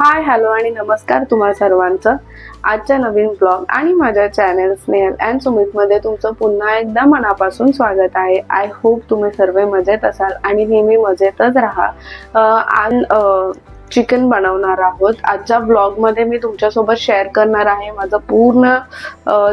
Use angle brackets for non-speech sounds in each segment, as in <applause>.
Hi hello आणि नमस्कार तुम्हा सर्वांचं. आजच्या नवीन ब्लॉग आणि माझ्या चॅनेल स्नेहल अँड सुमितमध्ये तुमचं पुन्हा एकदा मनापासून स्वागत आहे. आय होप तुम्ही सर्व मजेत असाल आणि नेहमी मजेतच राहा. आज चिकन बनवणार आहोत. आजच्या ब्लॉगमध्ये मी तुमच्यासोबत शेअर करणार आहे माझा पूर्ण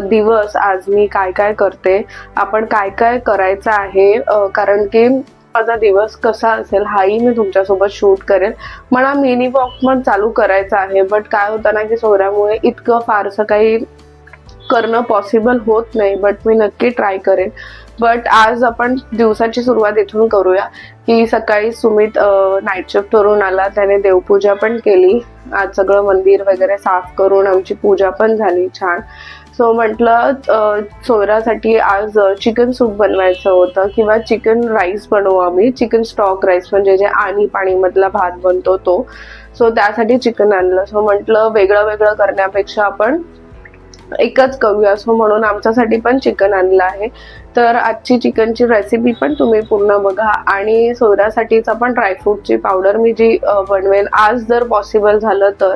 दिवस आज मी काय काय करते आपण काय काय करायचं आहे कारण की माझा दिवस कसा असेल हाही मी तुमच्यासोबत शूट करेल. मला मिनी वॉक पण चालू करायचं आहे बट काय होतं ना की सोऱ्यामुळे इतकं फारसं काही करणं पॉसिबल होत नाही बट मी नक्की ट्राय करेन. बट आज आपण दिवसाची सुरुवात इथून करूया की सकाळी सुमित नाईट शिफ्ट आला. त्याने देवपूजा पण केली. आज सगळं मंदिर वगैरे साफ करून आमची पूजा पण झाली छान. सो म्हटलं सोयरासाठी आज चिकन सूप बनवायचं होतं किंवा चिकन राईस बनवू आम्ही. चिकन स्टॉक राईस म्हणजे जे आणि पाणीमधला भात बनतो तो. सो त्यासाठी चिकन आणलं. सो म्हटलं वेगळं वेगळं करण्यापेक्षा आपण एकच करूया. सो म्हणून आमच्यासाठी पण चिकन आणलं आहे. तर आजची चिकनची रेसिपी पण तुम्ही पूर्ण बघा. आणि सोयऱ्यासाठीचा पण ड्रायफ्रूटची पावडर मी जी बनवेन आज जर पॉसिबल झालं तर.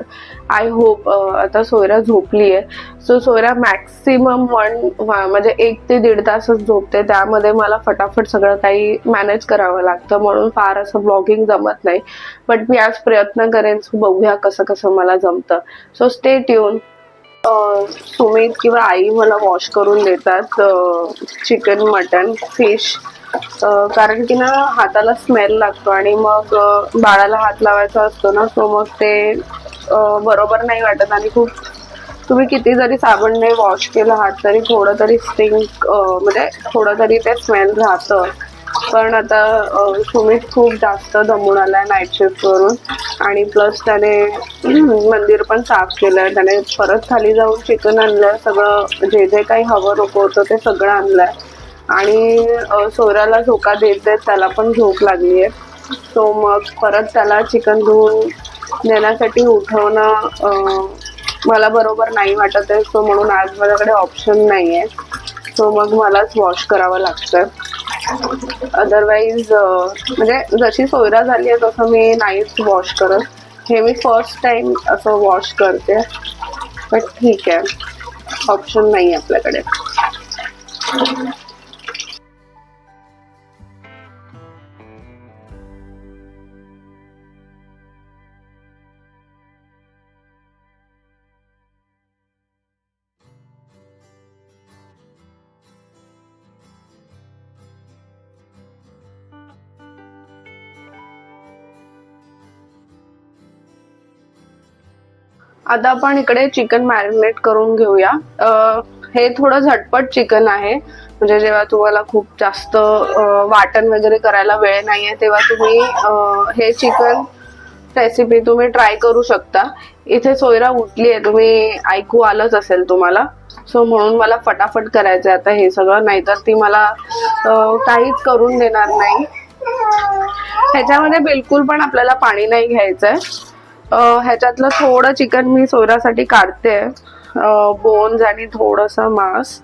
आय होप आता सोयरा झोपली आहे सो सोयरा मॅक्सिमम वन म्हणजे एक ते दीड तासच झोपते. त्यामध्ये मला फटाफट सगळं काही मॅनेज करावं लागतं. म्हणून फार असं ब्लॉगिंग जमत नाही. बट मी आज प्रयत्न करेन सो बघूया कसं कसं मला जमतं. सो स्टे ट्यून सुमित किंवा आई मला वॉश करून देतात चिकन मटन फिश कारण की ना हाताला स्मेल लागतो आणि मग बाळाला हात लावायचा असतो ना सो मग ते बरोबर नाही वाटत आणि खूप तुम्ही किती जरी साबणने वॉश केलं हात तरी थोडं तरी स्टिंक म्हणजे थोडं तरी ते स्मेल राहतं. पण आता सुमित खूप जास्त दमून आलाय नाईट शिफ्ट आणि प्लस त्याने <clears throat> मंदिर पण साफ केलंय. त्याने परत खाली जाऊन चिकन आणलंय. सगळं जे जे काही हवं नको होतं ते सगळं आणलंय. आणि सोऱ्याला झोका देत देत त्याला पण झोप लागली आहे सो मग परत त्याला चिकन धुवून देण्यासाठी उठवणं मला बरोबर नाही वाटत आहे. सो म्हणून आज माझ्याकडे ऑप्शन नाही आहे सो मग मलाच वॉश करावं लागतं अदरवाईज म्हणजे जशी सोयरा झाली आहे तसं मी नाहीच वॉश करत. हे मी फर्स्ट टाइम असं वॉश करते. बट ठीक आहे. ऑप्शन नाही आहे आपल्याकडे. आता आपण इकडे चिकन मॅरिनेट करून घेऊया. हे थोडं झटपट चिकन आहे. म्हणजे जेव्हा तुम्हाला खूप जास्त वाटण वगैरे करायला वेळ नाहीये तेव्हा तुम्ही हे चिकन रेसिपी तुम्ही ट्राय करू शकता. इथे सोयरा उठली आहे तुम्ही ऐकू आलंच असेल तुम्हाला. सो म्हणून मला फटाफट करायचं आहे आता हे सगळं नाहीतर ती मला काहीच करून देणार नाही. ह्याच्यामध्ये बिलकुल पण आपल्याला पाणी नाही घ्यायचं आहे ह्याच्यातलं थोडं चिकन मी सोयरासाठी काढते. बोन्स आणि थोडस मांस.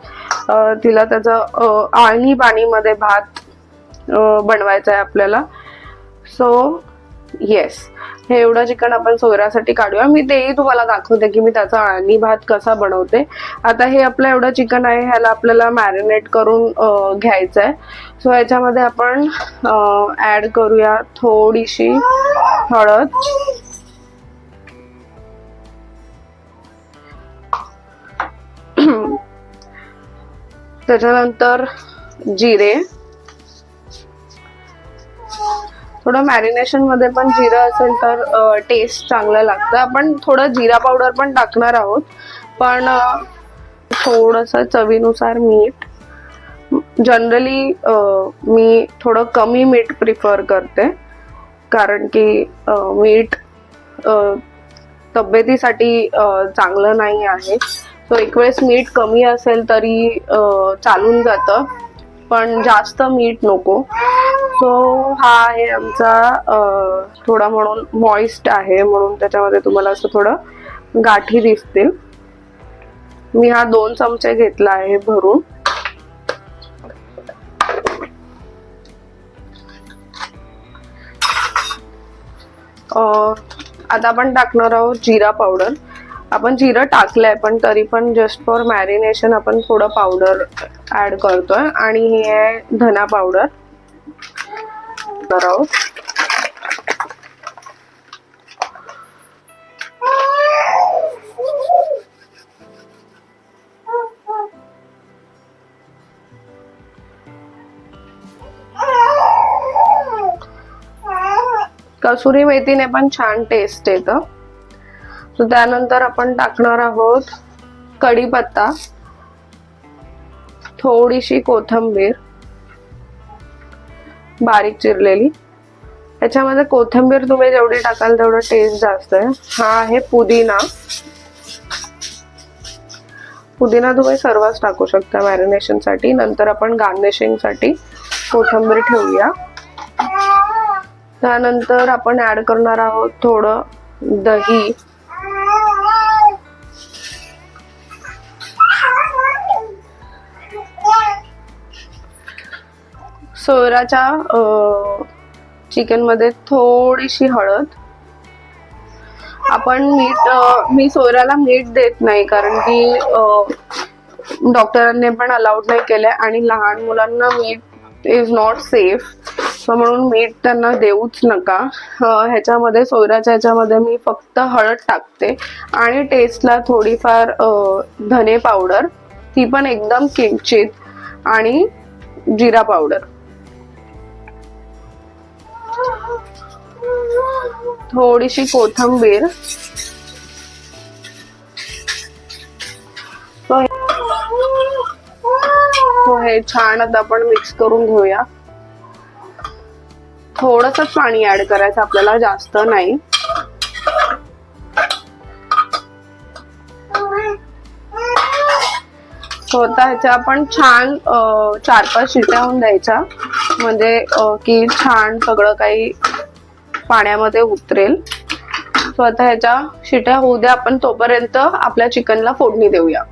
तिला त्याचं आळणी पाणीमध्ये भात बनवायचा आहे आपल्याला. सो येस हे एवढं चिकन आपण सोयऱ्यासाठी काढूया. मी तेही तुम्हाला दाखवते की मी त्याचा आळणी भात कसा बनवते. आता हे आपलं एवढं चिकन आहे ह्याला आपल्याला मॅरिनेट करून घ्यायचं आहे सो ह्याच्यामध्ये आपण ऍड करूया थोडीशी हळद. त्याच्यानंतर जिरे. थोडं मॅरिनेशनमध्ये पण जिरं असेल तर टेस्ट चांगलं लागतं. आपण थोडं जिरा पावडर पण टाकणार आहोत. पण थोडस चवीनुसार मीठ. जनरली मी थोडं कमी मीठ प्रिफर करते. कारण की मीठ तब्येतीसाठी चांगलं नाही आहे. सो एक वेळेस मीठ कमी असेल तरी चालून जातं. पण जास्त मीठ नको. सो हा आहे आमचा थोडा म्हणून मॉइस्ट आहे. म्हणून त्याच्यामध्ये तुम्हाला असं थोडं गाठी दिसतील. मी हा दोन चमचे घेतला आहे भरून. आता आपण टाकणार आहोत जिरा पावडर. आपण जिरं टाकलंय पण तरी पण जस्ट फॉर मॅरिनेशन आपण थोडं पावडर ऍड करतोय. आणि हे आहे धना पावडर आहोत कसुरी मेथीने पण छान टेस्ट येतं. त्यानंतर आपण टाकणार आहोत कढीपत्ता थोडीशी कोथंबीर बारीक चिरलेली. याच्यामध्ये कोथिंबीर तुम्ही जेवढी टाकाल तेवढं टेस्ट जास्त आहे. हा आहे पुदिना. पुदिना तुम्ही सर्वच टाकू शकता मॅरिनेशनसाठी नंतर आपण गार्निशिंगसाठी कोथंबीर कोथिंबीर ठेवूया. त्यानंतर आपण ॲड करणार आहोत थोडं दही. सोयराच्या चिकनमध्ये थोडीशी हळद. आपण मीठ मी सोयराला मीठ देत नाही कारण की डॉक्टरांनी पण अलाउड नाही केलंय आणि लहान मुलांना मीठ इज नॉट सेफ सो म्हणून मीठ त्यांना देऊच नका. ह्याच्यामध्ये सोयराच्या ह्याच्यामध्ये मी फक्त हळद टाकते आणि टेस्टला थोडीफार धने पावडर ती पण एकदम किंचित आणि जिरा पावडर थोडीशी कोथंबीर. हे- छान आता आपण मिक्स करून घेऊया. थोडस पाणी ऍड करायचं आपल्याला जास्त नाही. So ह्याच्या आपण छान चार पाच शिट्या होऊन द्यायच्या. म्हणजे की छान सगळं काही पाण्यामध्ये उतरेल. सो आता ह्याच्या शिट्या होऊ द्या आपण तोपर्यंत आपल्या चिकनला फोडणी देऊया.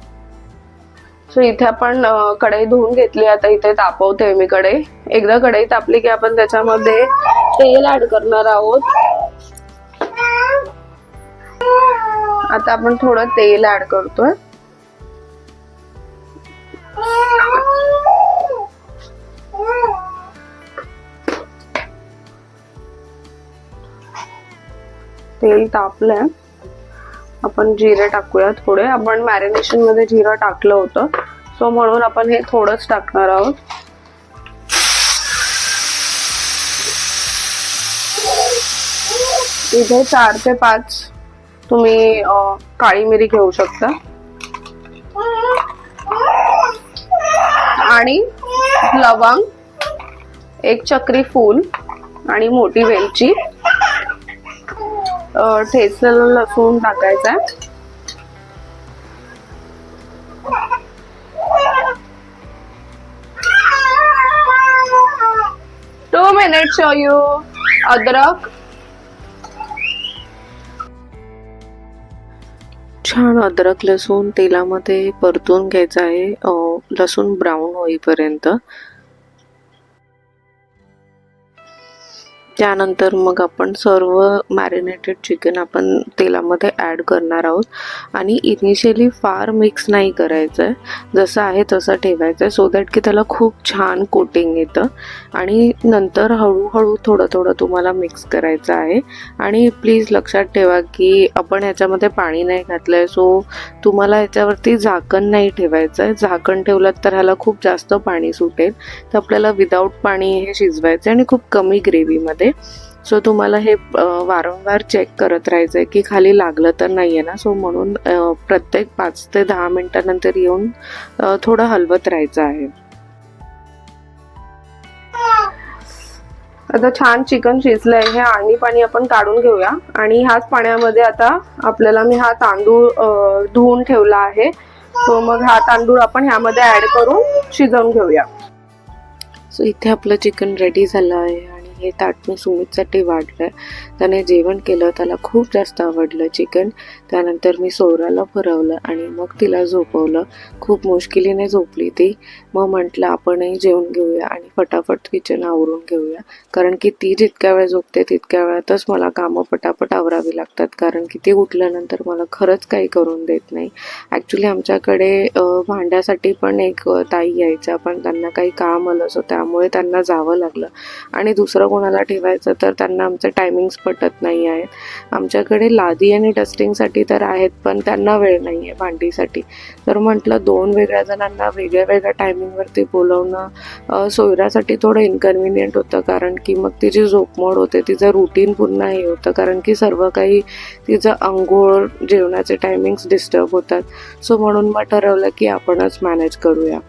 सो इथे आपण कढई धुवून घेतली आता इथे तापवते मी कढई. एकदा कढई तापली की आपण त्याच्यामध्ये तेल ऍड करणार आहोत. आता आपण थोडं तेल ऍड करतोय. तेल तापलंय. आपण जिरे टाकूया थोडे आपण मॅरिनेशनमध्ये जिरं टाकलं होतं. सो म्हणून आपण हे थोडंच टाकणार आहोत. इथे चार ते पाच तुम्ही काळी मिरी घेऊ शकता. आणि लवंग एक चक्री फूल आणि मोठी वेलची. ठेचलेला लसूण टाकायचा आहे. टू मिनिट शो यू अद्रक. छान अद्रक लसूण तेलामध्ये परतून घ्यायचं आहे. लसूण ब्राऊन होईपर्यंत. त्यानंतर मग आपण सर्व मॅरिनेटेड चिकन आपण तेलामध्ये ॲड करणार आहोत. आणि इनिशियली फार मिक्स नाही करायचं आहे जसं आहे तसं ठेवायचं आहे सो दॅट की त्याला खूप छान कोटिंग येतं. आणि नंतर हळूहळू थोडं थोडं तुम्हाला मिक्स करायचं आहे. आणि प्लीज लक्षात ठेवा की आपण ह्याच्यामध्ये पाणी नाही घातलं आहे सो तुम्हाला ह्याच्यावरती झाकण नाही ठेवायचं आहे झाकण ठेवलं तर ह्याला खूप जास्त पाणी सुटेल. तर आपल्याला विदाऊट पाणी हे शिजवायचं आहे आणि खूप कमी ग्रेव्हीमध्ये सो तुम्हाला हे वारंवार चेक करत राहायचं आहे की खाली लागलं तर नाही आहे ना? सो म्हणून प्रत्येक पाच ते दहा मिनटानंतर येऊन थोडं हलवत राहायचं आहे. आता छान चिकन शिजलंय. हे आणि पाणी आपण काढून घेऊया. आणि ह्याच पाण्यामध्ये आता आपल्याला मी हा तांदूळ धुवून ठेवला आहे. सो मग हा तांदूळ आपण ह्यामध्ये ऍड करून शिजवून घेऊया. सो इथे आपलं चिकन रेडी झालं आहे. हे ताट मी सुमितसाठी वाढलं. त्याने जेवण केलं त्याला खूप जास्त आवडलं चिकन. त्यानंतर मी सोराला भरवलं आणि मग तिला झोपवलं. खूप मुश्किलीने झोपली ती. मग म्हटलं आपणही जेवून घेऊया आणि फटाफट किचन आवरून घेऊया. कारण की ती जितक्या वेळ झोपते तितक्या वेळातच मला कामं फटाफट आवरावी लागतात. कारण की ती उठल्यानंतर मला खरंच काही करून देत नाही. ॲक्च्युली आमच्याकडे भांड्यासाठी पण एक ताई यायच्या पण त्यांना काही काम आलं सो त्यामुळे त्यांना जावं लागलं. आणि दुसरं कोणाला ठेवायचं तर त्यांना आमचे टायमिंग्स पटत नाही आहेत. आमच्याकडे लादी आणि डस्टिंगसाठी तर आहेत पण त्यांना वेळ नाही आहे भांडीसाठी. तर म्हटलं दोन वेगळ्या जणांना वेगळ्या वेगळ्या टायमिंगवरती बोलवणं सोयरासाठी सोयऱ्यासाठी थोडं इन्कन्व्हिनियंट होतं. कारण की मग तिची झोपमोड होते तिचं रुटीन पुन्हा हे होतं. कारण की सर्व काही तिचं अंघोळ जेवणाचे टायमिंग्स डिस्टर्ब होतात. सो म्हणून मग ठरवलं की आपणच मॅनेज करूया.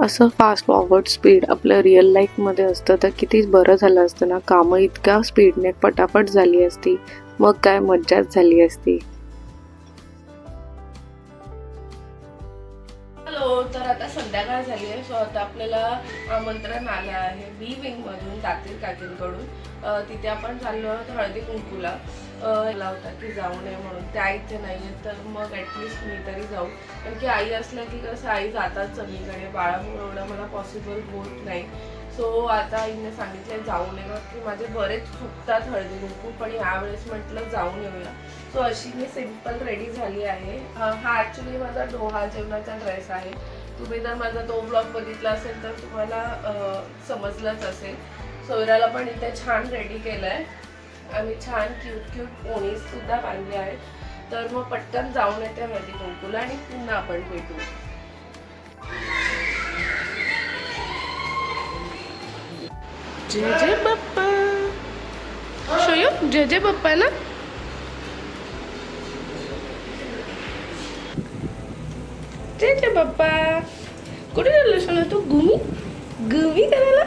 असं फास्ट फॉरवर्ड स्पीड आपलं रिअल लाईफमध्ये असतं. तर किती बरं झालं असतं ना. कामं इतक्या स्पीडने पटापट झाली असती. मग काय मज्जाच झाली असती. हॅलो तर आता संध्याकाळ झाली आहे सो आता आपल्याला आमंत्रण आलं आहे बी विंगमधून दातील काकींकडून. तिथे आपण चाललो आहोत हळदी कुंकूला. लावता की जाऊ नये म्हणून. त्या इथे नाही आहेत तर मग ॲटलिस्ट मी तरी जाऊ. कारण की आई असलं की कसं आई जातात सगळीकडे. बाळामुळे एवढं मला पॉसिबल होत नाही. सो आता हिने सांगितलं जाऊ नये की माझे बरेच चुकतात हळदी कुंकू पण यावेळेस म्हटलं जाऊन येऊया. सो अशी मी सिंपल रेडी झाली आहे. हा ॲक्च्युली माझा डोहा जेवणाचा ड्रेस आहे. तुम्ही जर माझा तो ब्लॉग बघितला असेल तर तुम्हाला समजलंच असेल. सोयराला पण इथे छान रेडी केलं आहे आम्ही छान क्यूट क्यूट पोणीसुद्धा बांधले बांधली आहेत. तर मग पटकन जाऊन येते हळदी कुंकूला आणि पुन्हा आपण भेटू. जय जय बाप्पा. शोयो जय जय बाप्पा ना? जय जय बाप्पा. कुठे चाललो सोना तू? गुमी गुमी करायला?